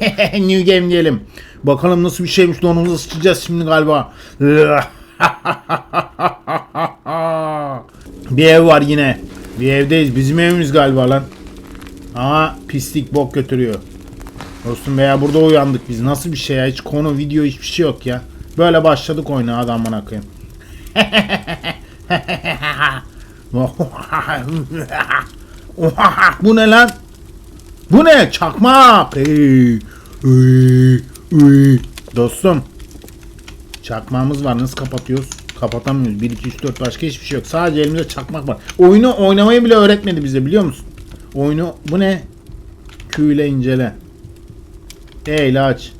New game diyelim. Bakalım nasıl bir şeymiş donumuza sıçacağız şimdi galiba. bir ev var yine. Bir evdeyiz. Bizim evimiz galiba lan. Ama pislik bok götürüyor. Dostum veya burada uyandık biz. Nasıl bir şey ya? Hiç konu, video hiçbir şey yok ya. Böyle başladık oyuna adam bana koyayım. Bu ne lan? Bu ne? Çakmak. Dostum. Çakmağımız var. Nasıl kapatıyoruz? Kapatamıyoruz. 1, 2, 3, 4 başka hiçbir şey yok. Sadece elimizde çakmak var. Oyunu oynamayı bile öğretmedi bize biliyor musun? Oyunu bu ne? Q ile incele. E ile aç.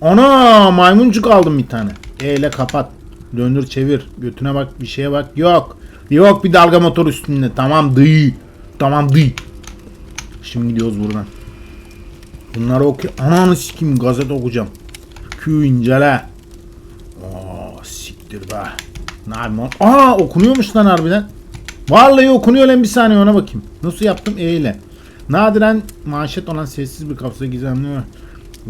Ana maymuncuk aldım bir tane. E ile kapat. Döndür çevir. Götüne bak bir şeye bak. Yok. Yok bir dalga motor üstünde. Tamam dıy. Tamam dıy. Şimdi gidiyoruz buradan. Bunları oku. Ananı sikeyim gazete okuyacağım. Q incele. Aa siktir be. Ne yapayım? Aa okunuyormuş lan harbiden. Vallahi okunuyor lan bir saniye ona bakayım. Nasıl yaptım E ile. Nadiren manşet olan sessiz bir kapsada gizemli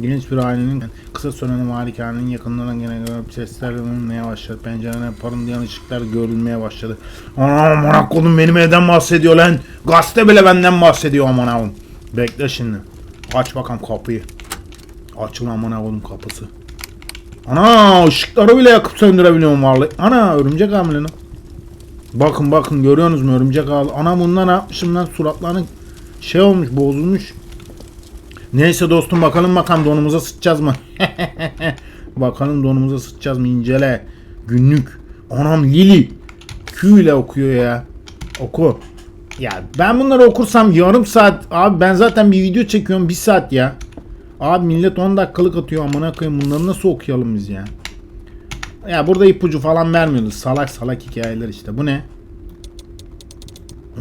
genç bir ailenin kısa süren malikanenin yakınlarından gene görüp sesler duyulmaya başladı. Pencerene parıldayan ışıklar görülmeye başladı. Anam aman kodum benim evden bahsediyor lan. Gazete bile benden bahsediyor aman avum. Bekle şimdi. Aç bakalım kapıyı. Açıl aman avum kapısı. Ana ışıkları bile yakıp söndürebiliyorum vallahi. Ana örümcek hamile. Bakın bakın görüyorsunuz mu örümcek ağlı. Ana bunlar ne yapmışım lan suratlarının şey olmuş bozulmuş. Neyse dostum bakalım bakalım donumuza sıçacağız mı? bakalım donumuza sıçacağız mı incele. Günlük. Anam Lili. Q ile okuyor ya. Oku. Ya ben bunları okursam yarım saat. Abi ben zaten bir video çekiyorum bir saat ya. Abi millet 10 dakikalık atıyor amına koyayım bunları nasıl okuyalım biz ya? Ya burada ipucu falan vermiyoruz. Salak salak hikayeler işte. Bu ne?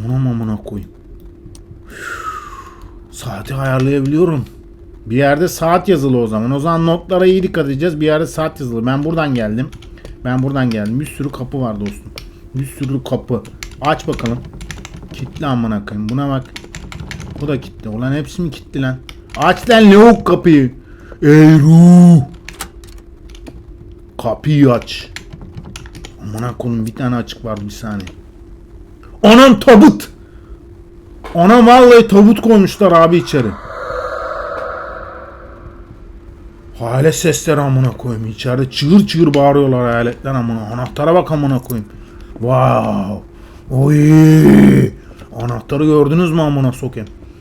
Ona amına koyayım. Saati ayarlayabiliyorum. Bir yerde saat yazılı o zaman. O zaman notlara iyi dikkat edeceğiz. Bir yerde saat yazılı. Ben buradan geldim. Ben buradan geldim. Bir sürü kapı var dostum. Bir sürü kapı. Aç bakalım. Kitli amına koyayım. Buna bak. Bu da kilitli. Ulan hepsi mi kilitli lan? Aç lan lavuk kapıyı. Ey ruh. Kapıyı aç. Amına koyayım bir tane açık var bir saniye. Anam tabut. Anam vallahi tabut koymuşlar abi içeri. Hayalet sesleri amına koyayım içeride çığır çığır bağırıyorlar hayaletler amına. Anahtara bak amına koyayım. Wow. Oy. Anahtarı gördünüz mü amına sokayım.